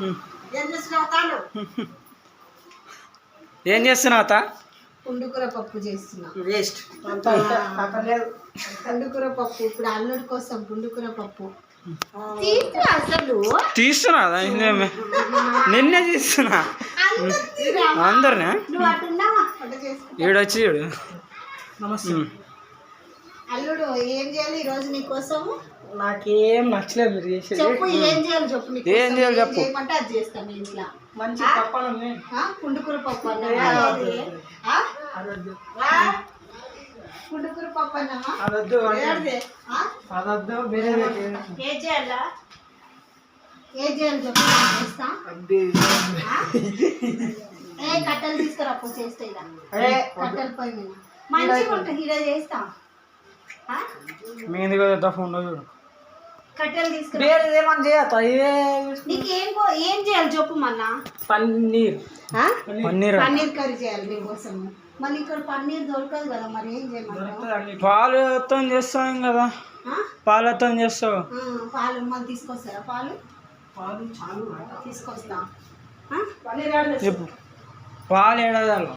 ఏం చేస్తున్నావు తాను? ఏం చేస్తున్నావు అత్త పుండుకూర పప్పు చేస్తున్నా. వేస్ట్. పప్పు ఇప్పుడు అల్లుడి కోసం పుండుకూర పప్పు. తీస్తున్నా నిన్నే తీస్తున్నా. అందరినే? ఈడొచ్చి ఈడు. నమస్తే. అల్లుడు ఏం చేయాలి ఈ రోజు నీకోసము నాకేం నచ్చలేదు మీరు చేసేది చెప్పు ఏం చేయాలి చెప్పు నీకు ఏం చేయాలి చెప్పు. చేయమంటే అది చేస్తాను మీ ఇంట్లో మంచి పప్పాలని ఆ? పుండుకూర పప్పు? ఆ? అదొద్దు ఆ? పుండుకూర పప్పు అన్నావా అదొద్దు ఏడిది? ఆ? అదొద్దు వేరే ఏం చేయాలా ఏం చేయాలి చెప్పు నేను చేస్తా ఆ? ఏ కట్టెలు తీసుకురా చేస్తే ఇలా కట్టెల పై మీద మంచిగా ఉంటుంది ఇలా చేస్తా ఆ? మీది కదా ఫోన్ చూడు కట్టెలు తీసుకురా. వేరే ఏమన్నా చేయొద్దా ఇవే నీకు ఏం కో- ఏం చేయాలి చెప్పు మన్నా పన్నీర్. ఆ? పన్నీర్. పన్నీర్ కర్రీ చేయాలి నీకోసం మళ్ళీ ఇక్కడ పన్నీర్ దొరకదు కదా మరి ఏం చేయమంటావు పాలుతో చేస్తాం కదా. ఆ? పాలతో చేస్తావు. ఆ, పాలు మళ్ళీ తీసుకొస్తారా పాలు? పాలు చాలు. తీసుకొస్తా. ఆ? చెప్పు. పాలు ఏడాదాలు